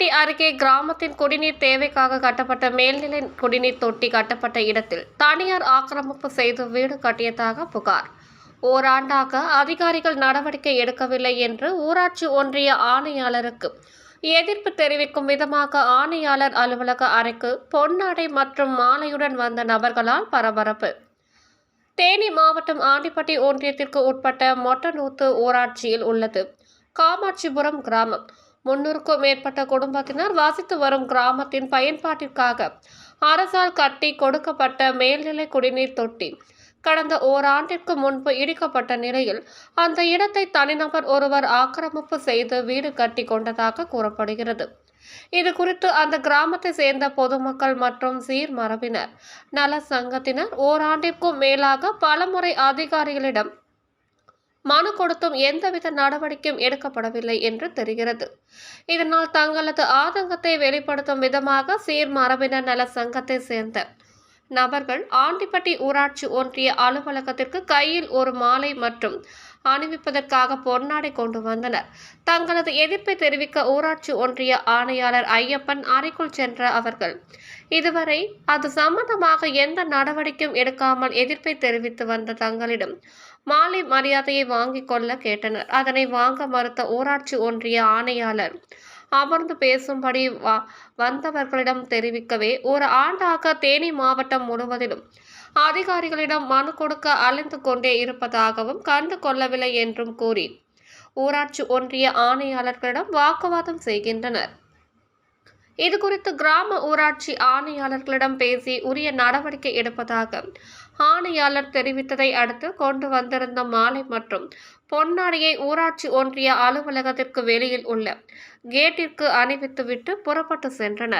ஆண்டிப்பட்டி அருகே கிராமத்தின் குடிநீர் தேவைக்காக கட்டப்பட்ட மேல்நிலை குடிநீர் தொட்டி கட்டப்பட்ட இடத்தில் தனியார் ஆக்கிரமிப்பு செய்து வீடு கட்டியதாக புகார். ஓராண்டாக அதிகாரிகள் நடவடிக்கை எடுக்கவில்லை என்று ஊராட்சி ஒன்றிய ஆணையாளருக்கு எதிர்ப்பு தெரிவிக்கும் விதமாக ஆணையாளர் அலுவலக அறைக்கு பொன்னாடை மற்றும் மாலையுடன் வந்த நபர்களால் பரபரப்பு. தேனி மாவட்டம் ஆண்டிப்பட்டி ஒன்றியத்திற்கு உட்பட்ட மொட்டநூத்து ஊராட்சியில் உள்ளது. காமாட்சிபுரம் கிராமம். முன்னூறுக்கும் மேற்பட்ட குடும்பத்தினர் வசித்து வரும் கிராமத்தின் பயன்பாட்டிற்காக அரசால் கட்டி கொடுக்கப்பட்ட மேல்நிலை குடிநீர் தொட்டி. கடந்த ஓராண்டிற்கு முன்பு இடிக்கப்பட்ட நிலையில் அந்த இடத்தை தனிநபர் ஒருவர் ஆக்கிரமிப்பு செய்து வீடு கட்டி கொண்டதாக கூறப்படுகிறது. இது குறித்து அந்த கிராமத்தை சேர்ந்த பொதுமக்கள் மற்றும் சீர் மரபினர் நல சங்கத்தினர் ஓராண்டிற்கும் மேலாக பலமுறை அதிகாரிகளிடம் மனு கொடுத்தும் எந்தவித நடவடிக்கையும் எடுக்கப்படவில்லை என்று தெரிகிறது. இதனால் தங்களது ஆதங்கத்தை வெளிப்படுத்தும் விதமாக சீர் மரபினர் நல சங்கத்தை சேர்ந்த நபர்கள் ஆண்டிப்பட்டி ஊராட்சி ஒன்றிய அலுவலகத்திற்கு கையில் ஒரு மாலை மற்றும் அணிவிப்பதற்காக பொன்னாடை கொண்டு வந்தனர். தங்களது எதிர்ப்பை தெரிவிக்க ஊராட்சி ஒன்றிய ஆணையாளர் ஐயப்பன் அறைக்குள் சென்ற அவர்கள் இதுவரை அது சம்பந்தமாக எந்த நடவடிக்கையும் எடுக்காமல் எதிர்ப்பை தெரிவித்து வந்த தங்களிடம் மாலை மரியாதையை வாங்கிக் கொள்ள கேட்டனர். அதனை வாங்க மறுத்த ஊராட்சி ஒன்றிய ஆணையாளர் அமர்ந்து பேசும்படி வந்தவர்களிடம் தெரிவிக்கவே ஒரு ஆண்டாக தேனி மாவட்டம் முழுவதிலும் அதிகாரிகளிடம் மனு கொடுக்க அலைந்து கொண்டே இருப்பதாகவும் கண்டு கொள்ளவில்லை என்றும் கூறி ஊராட்சி ஒன்றிய ஆணையாளர்களிடம் வாக்குவாதம் செய்கின்றனர். இது குறித்து கிராம ஊராட்சி ஆணையாளர்களிடம் பேசி உரிய நடவடிக்கை எடுப்பதாக ஆணையாளர் தெரிவித்ததை அடுத்து கொண்டு வந்திருந்த மாலை மற்றும் பொன்னாடியை ஊராட்சி ஒன்றிய அலுவலகத்திற்கு வெளியில் உள்ள கேட்டிற்கு அணிவித்துவிட்டு புறப்பட்டு சென்றனர்.